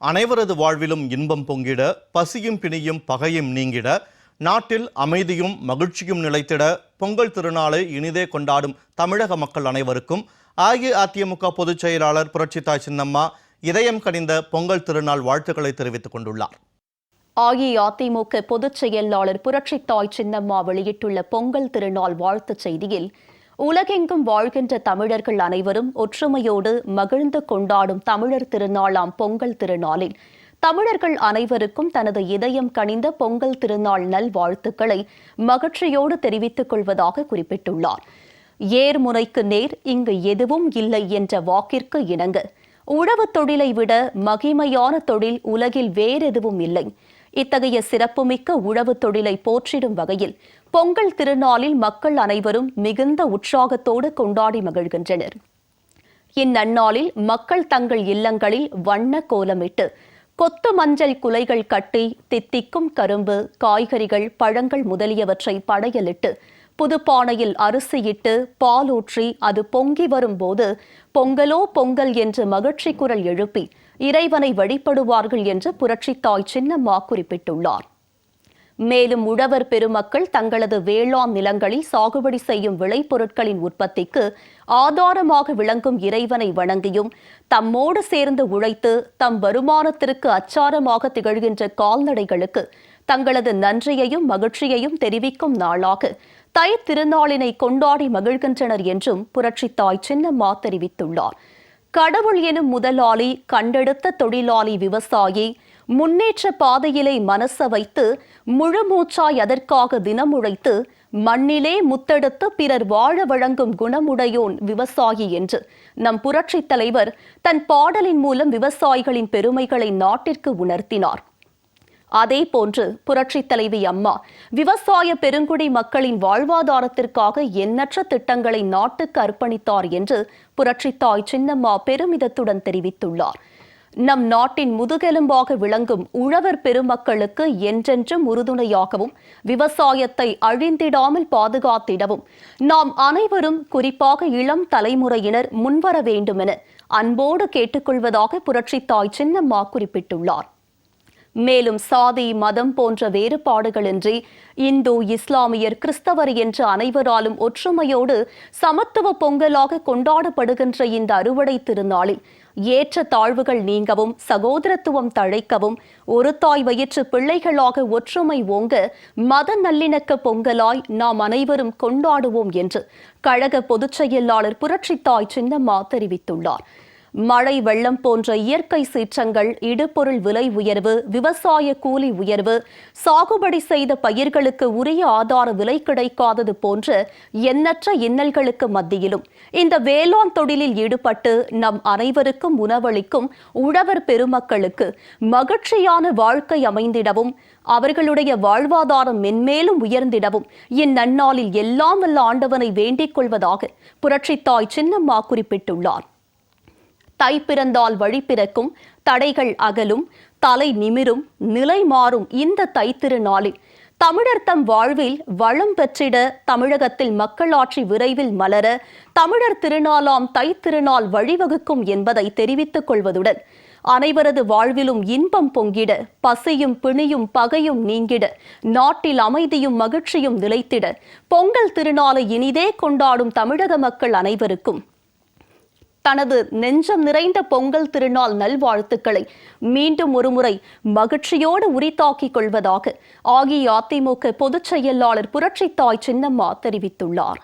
அனைவரது வாழ்விலும் இன்பம் பொங்கிட பசியும் பிணியும் பகையும் நீங்கிட நாட்டில் அமைதியும் மகிழ்ச்சியும் நிலைத்திட பொங்கல் திருநாளை இனிதே கொண்டாடும் தமிழக மக்கள் அனைவருக்கும் அஇஅதிமுக பொதுச் செயலாளர் புரட்சித்தாய் சின்னம்மா இதயம் கனிந்த பொங்கல் திருநாள் வாழ்த்துக்களை தெரிவித்துக் கொண்டுள்ளார். அஇஅதிமுக பொதுச் செயலாளர் புரட்சித்தாய் சின்னம்மா வெளியிட்டுள்ள பொங்கல் திருநாள் வாழ்த்துச் செய்தியில் உலகெங்கும் வாழ்கின்ற தமிழர்கள் அனைவரும் ஒற்றுமையோடு மகிழ்ந்து கொண்டாடும் தமிழர் திருநாளாம் பொங்கல் திருநாளில். தமிழர்கள் அனைவருக்கும் தனது இதயம் கனிந்த பொங்கல் திருநாள் நல்வாழ்த்துக்களை மகிழ்ச்சியோடு தெரிவித்துக் கொள்வதாக குறிப்பிட்டுள்ளார். ஏர்முனைக்கு நேர் இங்கு எதுவும் இல்லை என்ற வாக்கிற்கு இணங்க. உழவு தொழிலை விட மகிமையான தொழில் உலகில் வேறெதுவும் இல்லை. இத்தகைய சிறப்புமிக்க உழவு தொழிலை போற்றிடும் வகையில் பொங்கல் திருநாளில் மக்கள் அனைவரும் மிகுந்த உற்சாகத்தோடு கொண்டாடி மகிழ்கின்றனர். இந்நன்னாளில் மக்கள் தங்கள் இல்லங்களில் வண்ண கோலமிட்டு கொத்து மஞ்சள் குலைகள் கட்டி தித்திக்கும் கரும்பு காய்கறிகள் பழங்கள் முதலியவற்றை படையலிட்டு புதுப்பானையில் அரிசியிட்டு பாலூற்றி அது பொங்கி வரும்போது பொங்கலோ பொங்கல் என்று மகிழ்ச்சி குரல் எழுப்பி இறைவனை வழிபடுவார்கள் என்று புரட்சித்தாய் சின்னம்மா குறிப்பிட்டுள்ளார். மேலும் உழவர் பெருமக்கள் தங்களது வேளாண் நிலங்களில் சாகுபடி செய்யும் விளைபொருட்களின் உற்பத்திக்கு ஆதாரமாக விளங்கும் இறைவனை வணங்கியும் தம்மோடு சேர்ந்து உழைத்து தம் வருமானத்திற்கு அச்சாரமாக திகழ்கின்ற கால்நடைகளுக்கு தங்களது நன்றியையும் மகிழ்ச்சியையும் தெரிவிக்கும் நாளாக தை திருநாளினை கொண்டாடி மகிழ்கின்றனர் என்றும் புரட்சித்தாய் சின்னம்மா தெரிவித்துள்ளார். கடவுள் எனும் முதலாளி கண்டெடுத்த தொழிலாளி விவசாயி முன்னேற்ற பாதையிலே மனச வைத்து முழுமூச்சாய் அதற்காக தினம் உழைத்து மண்ணிலே முத்தெடுத்து பிறர் வாழ வழங்கும் குணமுடையோன் விவசாயி என்று நம் புரட்சித் தலைவர் தன் பாடலின் மூலம் விவசாயிகளின் பெருமைகளை நாட்டிற்கு உணர்த்தினார். அதே போன்று புரட்சித் தலைவி அம்மா விவசாய பெருங்குடி மக்களின் வாழ்வாதாரத்திற்காக எண்ணற்ற திட்டங்களை நாட்டுக்கு அர்ப்பணித்தார் என்று புரட்சித்தாய் சின்னம்மா பெருமிதத்துடன் தெரிவித்துள்ளார். நம் நாட்டின் முதுகெலும்பாக விளங்கும் உழவர் பெருமக்களுக்கு என்றென்றும் உறுதுணையாகவும் விவசாயத்தை அழிந்திடாமல் பாதுகாத்திடவும் நாம் அனைவரும் குறிப்பாக இளம் தலைமுறையினர் முன்வர வேண்டுமென அன்போடு கேட்டுக்கொள்வதாக புரட்சித்தாய் சின்னம்மா குறிப்பிட்டுள்ளார். மேலும் சாதி மதம் போன்ற வேறுபாடுகளின்றி இந்து இஸ்லாமியர் கிறிஸ்தவர் என்ற அனைவராலும் ஒற்றுமையோடு சமத்துவ பொங்கலாக கொண்டாடப்படுகின்ற இந்த அறுவடை திருநாளில் ஏற்ற தாழ்வுகள் நீங்கவும் சகோதரத்துவம் தழைக்கவும் ஒரு தாய் வயிற்று பிள்ளைகளாக ஒற்றுமை ஓங்க மத நல்லிணக்க பொங்கலாய் நாம் அனைவரும் கொண்டாடுவோம் என்று கழக பொதுச் செயலாளர் புரட்சித்தாய் சின்னம்மா தெரிவித்துள்ளார். மழை வெள்ளம் போன்ற இயற்கை சீற்றங்கள் இடுபொருள் விலை உயர்வு விவசாய கூலி உயர்வு சாகுபடி செய்த பயிர்களுக்கு உரிய ஆதார விலை கிடைக்காதது போன்ற எண்ணற்ற இன்னல்களுக்கு மத்தியிலும். இந்த வேளாண் தொழிலில் ஈடுபட்டு நம் அனைவருக்கும் உணவளிக்கும் உழவர் பெருமக்களுக்கு மகிழ்ச்சியான வாழ்க்கை அமைந்திடவும் அவர்களுடைய வாழ்வாதாரம் மென்மேலும் உயர்ந்திடவும் இந்நன்னாளில் எல்லாம் வல்ல ஆண்டவனை வேண்டிக் கொள்வதாக புரட்சித்தாய் சின்னம்மா குறிப்பிட்டுள்ளார். தை பிறந்தால் வழி பிறக்கும் தடைகள் அகலும் தலை நிமிரும் நிலை மாறும் இந்த தைத்திருநாளில். தமிழர் தம் வாழ்வில் வளம் பெற்றிட தமிழகத்தில் மக்களாட்சி விரைவில் மலர தமிழர் திருநாளாம் தைத்திருநாள் வழிவகுக்கும் என்பதை தெரிவித்துக் கொள்வதுடன் அனைவரது வாழ்விலும் இன்பம் பொங்கிட பசியும் பிணியும் பகையும் நீங்கிட நாட்டில் அமைதியும் மகிழ்ச்சியும் நிலைத்திட பொங்கல் திருநாளை இனிதே கொண்டாடும் தமிழக மக்கள் அனைவருக்கும் தனது நெஞ்சம் நிறைந்த பொங்கல் திருநாள் நல்வாழ்த்துக்களை மீண்டும் ஒருமுறை மகிழ்ச்சியோடு உரித்தாக்கிக் கொள்வதாக அஇஅதிமுக பொதுச் செயலாளர் புரட்சித்தாய் சின்னம்மா தெரிவித்துள்ளார்.